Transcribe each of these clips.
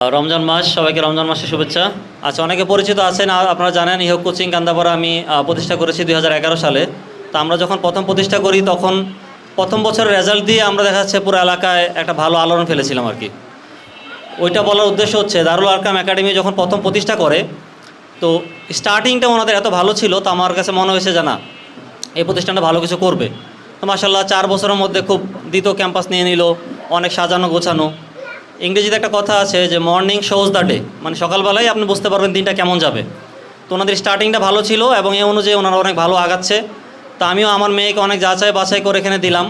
রমজান মাস, সবাইকে রমজান মাসের শুভেচ্ছা। আচ্ছা অনেকে পরিচিত আছেন আপনারা জানেন ইহক কোচিং কান্দাপাড়া আমি প্রতিষ্ঠা করেছি দুই হাজার এগারো সালে। তো আমরা যখন প্রথম প্রতিষ্ঠা করি, তখন প্রথম বছরের রেজাল্ট দিয়ে আমরা দেখা যাচ্ছে পুরো এলাকায় একটা ভালো আলোড়ন ফেলেছিলাম আর কি। ওইটা বলার উদ্দেশ্য হচ্ছে, দারুল আরকাম একাডেমি যখন প্রথম প্রতিষ্ঠা করে, তো স্টার্টিংটা ওনাদের এত ভালো ছিল, তো আমার কাছে মনে হয়েছে জানা এই প্রতিষ্ঠানটা ভালো কিছু করবে। তো মাসাল্লাহ চার বছরের মধ্যে খুব দ্বিতীয় ক্যাম্পাস নিয়ে নিল, অনেক সাজানো গোছানো। ইংরেজিতে একটা কথা আছে যে মর্নিং শোজ দ্য ডে মানে সকালবেলায় আপনি বুঝতে পারবেন দিনটা কেমন যাবে। তো ওনাদের স্টার্টিংটা ভালো ছিল এবং এই অনুযায়ী ওনারা অনেক ভালো আগাচ্ছে। তা আমিও আমার মেয়েকে অনেক যাচাই বাছাই করে এখানে দিলাম।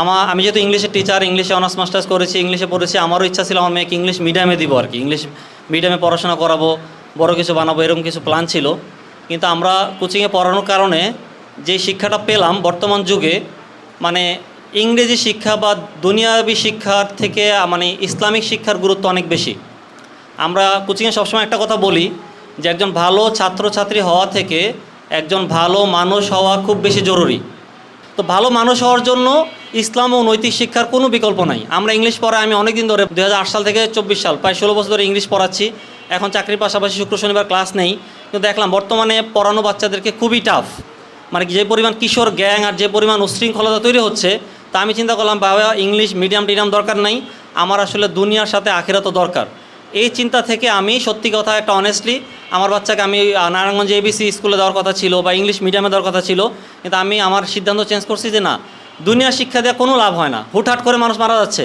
আমার আমি যেহেতু ইংলিশের টিচার ইংলিশে অনার্স মাস্টার্স করেছি ইংলিশে পড়েছি, আমারও ইচ্ছা ছিল আমার মেয়েকে ইংলিশ মিডিয়ামে দিব আর কি ইংলিশ মিডিয়ামে পড়াশোনা করাবো, বড় কিছু বানাবো, এরকম কিছু প্ল্যান ছিল। কিন্তু আমরা কোচিংয়ে পড়ানোর কারণে যে শিক্ষাটা পেলাম বর্তমান যুগে মানে ইংরেজি শিক্ষা বা দুনিয়াবী শিক্ষার থেকে মানে ইসলামিক শিক্ষার গুরুত্ব অনেক বেশি। আমরা কোচিংয়ে সবসময় একটা কথা বলি যে, একজন ভালো ছাত্রছাত্রী হওয়া থেকে একজন ভালো মানুষ হওয়া খুব বেশি জরুরি। তো ভালো মানুষ হওয়ার জন্য ইসলাম ও নৈতিক শিক্ষার কোনো বিকল্প নাই। আমরা ইংলিশ পড়াই, আমি অনেক দিন ধরে দু হাজার আট সাল থেকে চব্বিশ সাল, প্রায় ষোলো বছর ধরে ইংলিশ পড়াচ্ছি। এখন চাকরির পাশাপাশি শুক্র শনিবার ক্লাস নেই। কিন্তু দেখলাম বর্তমানে পড়ানো বাচ্চাদেরকে খুবই টাফ মানে যে পরিমাণ কিশোর গ্যাং আর যে পরিমাণ উশৃঙ্খলতা তৈরি হচ্ছে তা আমি চিন্তা করলাম, বাবা ইংলিশ মিডিয়াম টিডিয়াম দরকার নাই, আমার আসলে দুনিয়ার সাথে আখেরা তো দরকার। এই চিন্তা থেকে আমি সত্যি কথা একটা অনেস্টলি আমার বাচ্চাকে আমি নারায়ণগঞ্জ এবিসি স্কুলে দেওয়ার কথা ছিল বা ইংলিশ মিডিয়ামে দেওয়ার কথা ছিল, কিন্তু আমি আমার সিদ্ধান্ত চেঞ্জ করছি যে না দুনিয়া শিক্ষা দেওয়া কোনো লাভ হয় না। হুটহাট করে মানুষ মারা যাচ্ছে।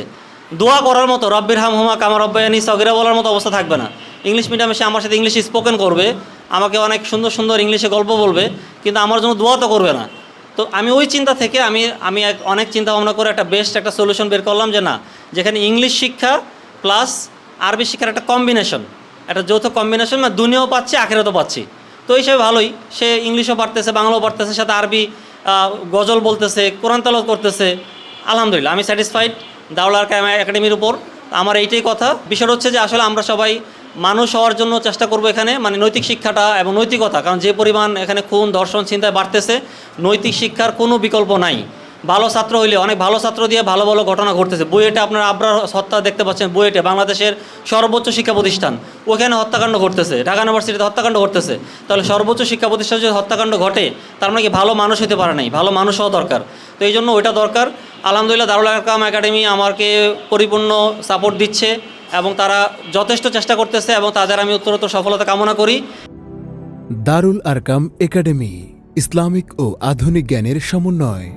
দোয়া করার মতো, রব্বির হাম হুমা কামার রব্বায়ানি সগিরা বলার মতো অবস্থা থাকবে না। ইংলিশ মিডিয়ামে সে আমার সাথে ইংলিশ স্পোকেন করবে, আমাকে অনেক সুন্দর সুন্দর ইংলিশে গল্প বলবে, কিন্তু আমার জন্য দোয়া তো করবে না। তো আমি ওই চিন্তা থেকে আমি আমি এক, অনেক চিন্তা ভাবনা করে একটা বেস্ট একটা সলিউশন বের করলাম যে না, যেখানে ইংলিশ শিক্ষা প্লাস আরবি শিক্ষার একটা কম্বিনেশন একটা যৌথ কম্বিনেশন মানে দুনিয়াও পাচ্ছি, আখেরাতও পাচ্ছি। তো এই হিসেবে ভালোই, সে ইংলিশও পারতেছে, বাংলাও পারতেছে, সাথে আরবি গজল বলতেছে, কোরআন তালত করতেছে, আলহামদুলিল্লাহ, আমি স্যাটিসফাইড দাওলার একাডেমির উপর। আমার এইটাই কথা। বিষয়টা হচ্ছে যে আসলে আমরা সবাই মানুষ হওয়ার জন্য চেষ্টা করব এখানে মানে নৈতিক শিক্ষাটা এবং নৈতিকতা, কারণ যে পরিমাণ এখানে খুন, ধর্ষণ চিন্তায় বাড়তেছে, নৈতিক শিক্ষার কোনো বিকল্প নাই। ভালো ছাত্র হইলে, অনেক ভালো ছাত্র দিয়ে ভালো ভালো ঘটনা ঘটতেছে। বুয়েটে আপনার আবরার হত্যা দেখতে পাচ্ছেন, বুয়েটে, বাংলাদেশের সর্বোচ্চ শিক্ষা প্রতিষ্ঠান। ওখানে হত্যাকাণ্ড ঘটতেছে, ঢাকা ইউনিভার্সিটিতে হত্যাকাণ্ড ঘটতেছে। তাহলে সর্বোচ্চ শিক্ষা প্রতিষ্ঠান যদি হত্যাকাণ্ড ঘটে, তার মানে কি ভালো মানুষ হতে পারে নাই, ভালো মানুষ হওয়া দরকার। তো এই জন্য ওইটা দরকার। আলহামদুলিল্লাহ, দারুল আরকাম একাডেমি আমাকে পরিপূর্ণ সাপোর্ট দিচ্ছে। এবং তারা যথেষ্ট চেষ্টা করতেছে এবং তাদের আমি উত্তরোত্তর সফলতা কামনা করি। দারুল আরকাম একাডেমি, ইসলামিক ও আধুনিক জ্ঞানের সমন্বয়।